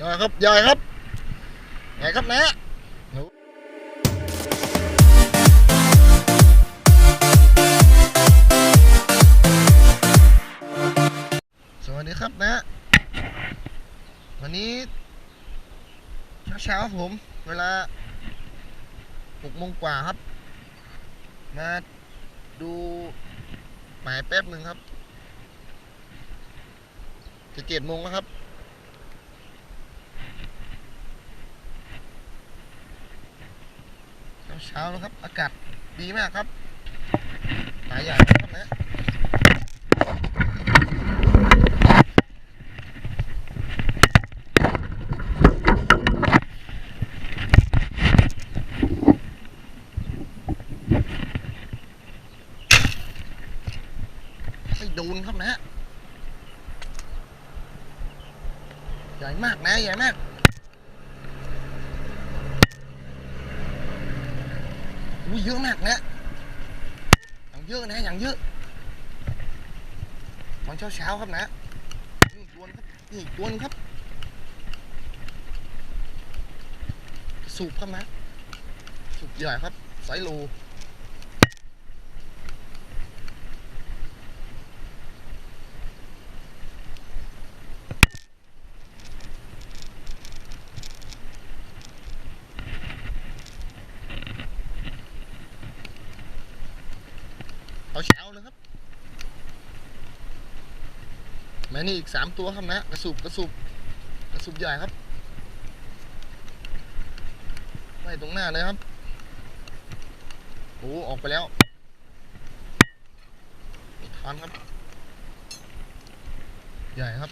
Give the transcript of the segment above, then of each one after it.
ยายครับยายครับไงครับนะหนูสวัสดีครับนะ วันนี้ เช้าๆผม เวลาหกโมงกว่าครับ มาดูหมายแป๊บหนึ่งครับจะเจ็ดโมงแล้วครับ เช้าแล้วครับ อากาศดีมากครับหลายอย่างนะครับนะไม่โดนครับนะใหญ่มากนะใหญ่มาก อุ้ยเยอะมากนะอย่างเยอะนะอย่างเยอะตอนเช้าเช้าๆครับนะนี่ตัวนครับนี่ตัวนึงครับ สูบครับนะสูบใหญ่ครับไซโล เอาเช้าเลยครับแม่นี่อีกสามตัวครับนะกระสุบกระสุบกระสุบใหญ่ครับไปตรงหน้าเลยครับโอ้ออกไปแล้วไม่ทันครับ ใหญ่ครับ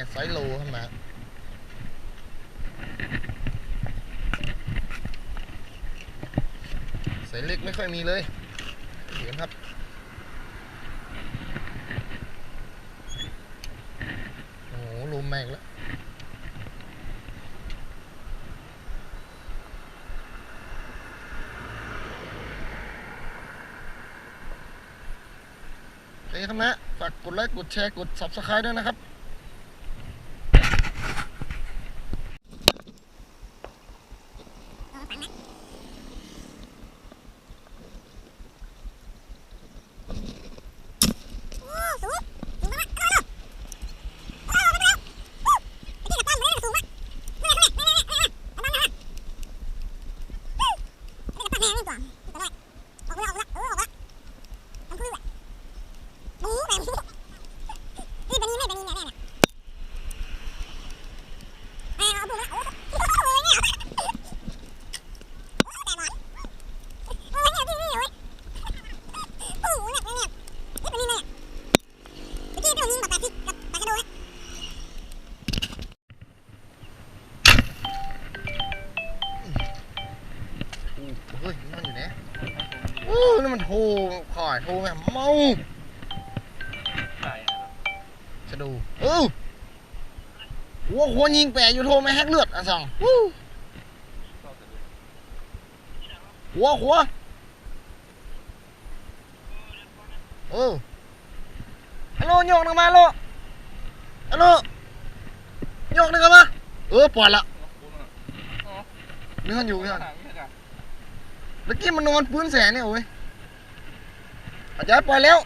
มีแต่ไซส์โลครับนะไซส์เล็กไม่ค่อยมีเลยเห็นครับโอ้โหลมแม่งแล้วโอเคครับนะฝากกดไลค์กดแชร์กด subscribe ด้วยนะครับ ถูกเฮ้ยมันอยู่ไหนโอ้นั่นมันโทรคอยโทรแบบเมา ใช่ครับ จะดูเออหัวควรยิงแปะอยู่โทรไม่แฮกเลือดอะสองวู้ก็จะดูหัวหัวเออฮัลโหลโยกนึงมาฮัลโลฮัลโหลโยกนึงกันมาเออปล่อยละอ๋อนึกกันอยู่ท่านเมื่อกี้มันนอนพื้นแสนเนี่ยโอ้ย อาจารย์ปล่อยแล้ว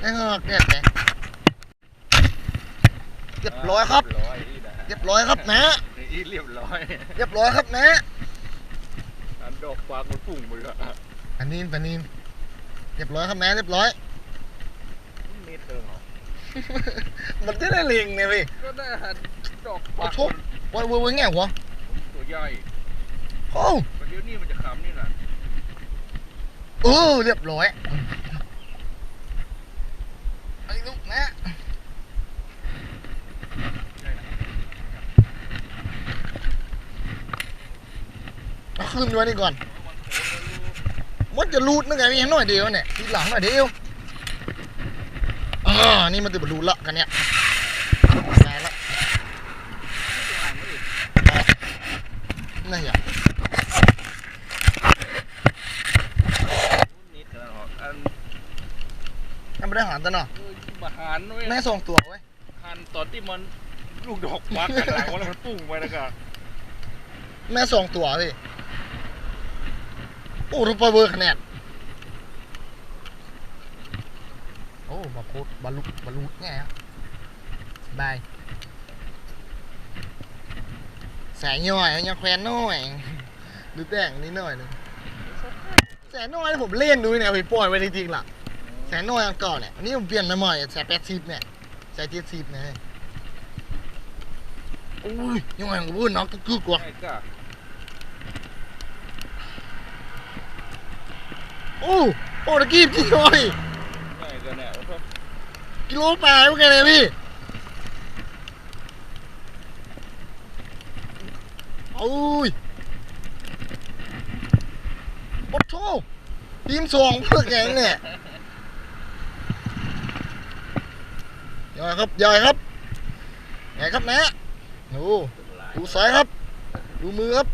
ไอ้เงอกเนี่ยแหละเรียบร้อยครับเรียบร้อยนี่นะเรียบร้อยครับนะ นี่เรียบร้อยเรียบร้อยครับนะอันดอกฟางมันฝุ่งไปละอันนี้ปานินเรียบร้อยครับนะเรียบร้อย เมตรเติมเหรอมันจะได้เลียงเนี่ยพี่ก็ได้หันดอกเอาฟางชกไว้ไว้ไว้แง่หัวตัวใหญ่ โอ้ประ เดี๋ยวนี้มันจะขำนี่นะเออเรียบร้อยไอ้ลูกนะขึ้นไว้นี่ก่อนมันจะรูดนึกไงมีหน่อยเดียวเนี่ยทีหลังหน่อยเดียวอ่านี่มันจะบรรลุละกันเนี่ยได้ละ ตัวหางไม่ดิ ได้หารตัวเนาะเออมาหันเว้ยแม่ส่งตัวเว้ยหันตอนที่มันลูกดอกปักกันหลังแล้วมันปุ้งไปแล้วก็แม่ส่งตัวสิโอ้รูปเบอร์คะแนนโอ้บาโคตบาลุบาลุแง่ครับสบายแสงย่อยยังแควนน้อยดูแต่งนิดหน่อยหนึงแสงน้อยผมเล่นดูเนี่ยพี่ปล่อยไว้จริงๆล่ะ แสนน้อยอันก่อนเนี่ยอันนี้ผมเปลี่ยนมาใหม่แสนแปดสิบเนี่ยแสนเจ็ดสิบเนี่ยอุ้ยยังไงกูพูดน้องก็กึกว่ะไอ้ก็โอ้โอ้ตะกี้พี่น้อยไอ้ก็เนี่ยโอ้โหกิโลแปดเมื่อกี้เลยพี่โอ้ยโอ้โหทีมสองเพื่อแกงเนี่ย ย่อยครับย่อยครับไงครับนะดูดูสายครับ ดูมือครับ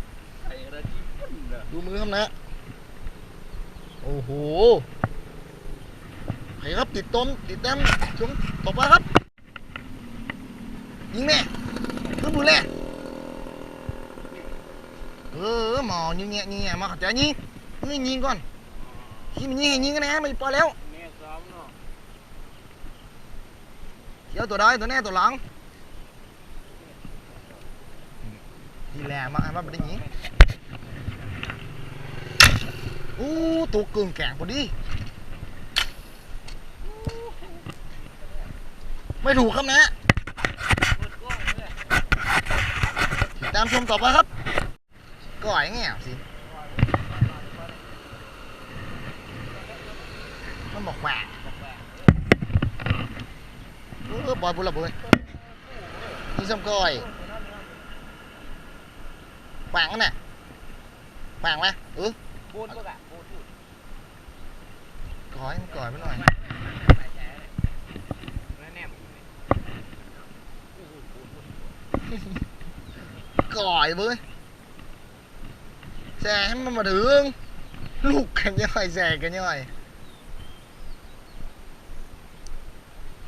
ดูมือครับนะโอ้โหใครครับติดต้มติดแต้มชมตบมาครับยิงแม่ขึ้นมือแล่เออหมอยิงแงะยิงแงะมาขัดใจยิงยิงยิงก่อนที่มันยิงยิงกันนะไม่ปล่อยแล้ว แม่ซ้อมเนาะ เขียวตัวได้ตัวแน่ตัวหลังทีแลมาอันว่าไม่ได้ยิงอู้ตัวเกินแก่งพอดี ไม่ถูกครับนะติดตามชมต่อไปครับก่อยแง่สิมันบอกแหว กเออบอยบุระเบยนี่ซ้ำก้อยแหวงกันน่ะแหวงไ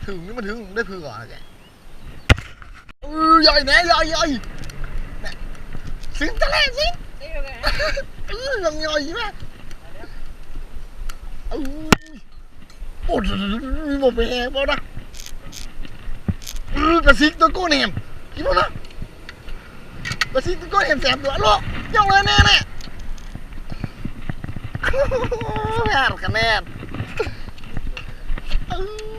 ถึงลูกกันย่อยแซ่กันย่อยถึงนี่มันถึงได้พือก่อนนะแกเออใหญ่แน่ใหญ่ใหญ่เนี่ยสิงตะแลสิงเออยังใหญ่ใช่ไหมเออโอ้ยมีหมดไปแหงเปล่านะเออกระซิกตัวโก้เนมคิดว่านะกระซิบก็เห็นแสบตัวลูกย่องเลยแน่แน่แม่กันแน่เอ้ยมันเยอะจ้ะ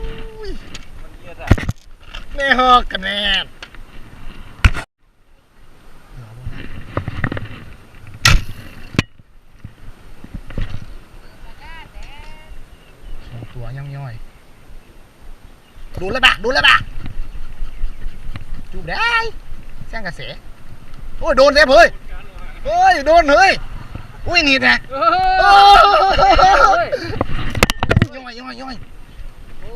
แน่ฮอกกันแน่สองตัวย่องย่อยดูแล้วปะดูแล้วปะจูบได้แซงกระเสโอ้ยโดนเซฟเฮ้ยเฮ้ยโดนเฮ้ยอุ้ยหนีดนะเอโอ้อยย่อยย่อยย่อยโอ้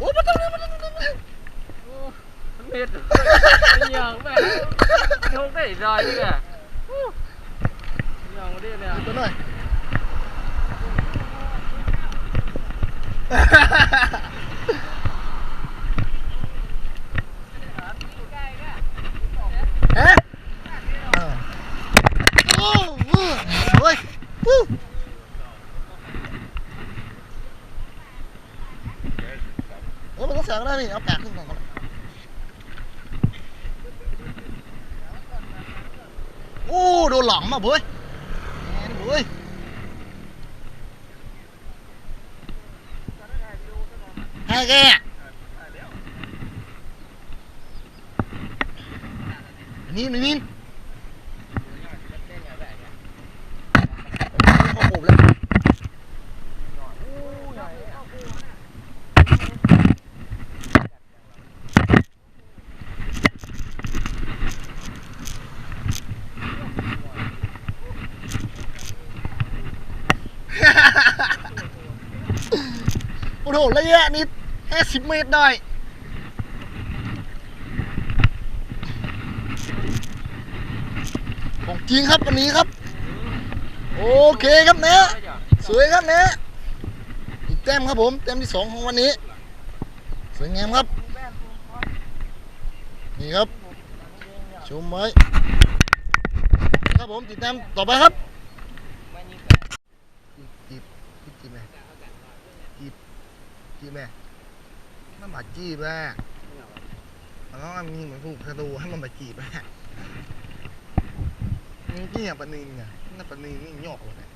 โอ้มาต้องเลยมาต้องเลยโอ้เม็ดอย่างแม่โชคได้รอยนี่แหละอย่างนี้เนี่ยตัวหน่อยเอ๊ะเออโอ้โหเฮ้ยวู้เออมันต้องแสงก็ ได้พี่เอาแปะขึ้นก่อนก่อนโอ้โดนหลอมอะเบ้ยแหมเบ้ยให้แกนี่นี่นี่โอ้โหแล้วโอ้โห ระยะนี้ห้าสิบเมตรได้ของจริงครับวันนี้ครับ โอเคครับเนะสวยครับเนะอีกแต้มครับผม แต้มที่สองของวันนี้ สวยงามครับ นี่ครับ ชมไว้ครับผมติดตามต่อไปครับจีบจีบจีบแม่จีบ จีบแม่มันมาจีบแม่มันต้องมีเหมือนถูกกระดูให้มันมาจีบแม่นี่กี่อย่างปนินไงน่าปนินนี่หยอกเลย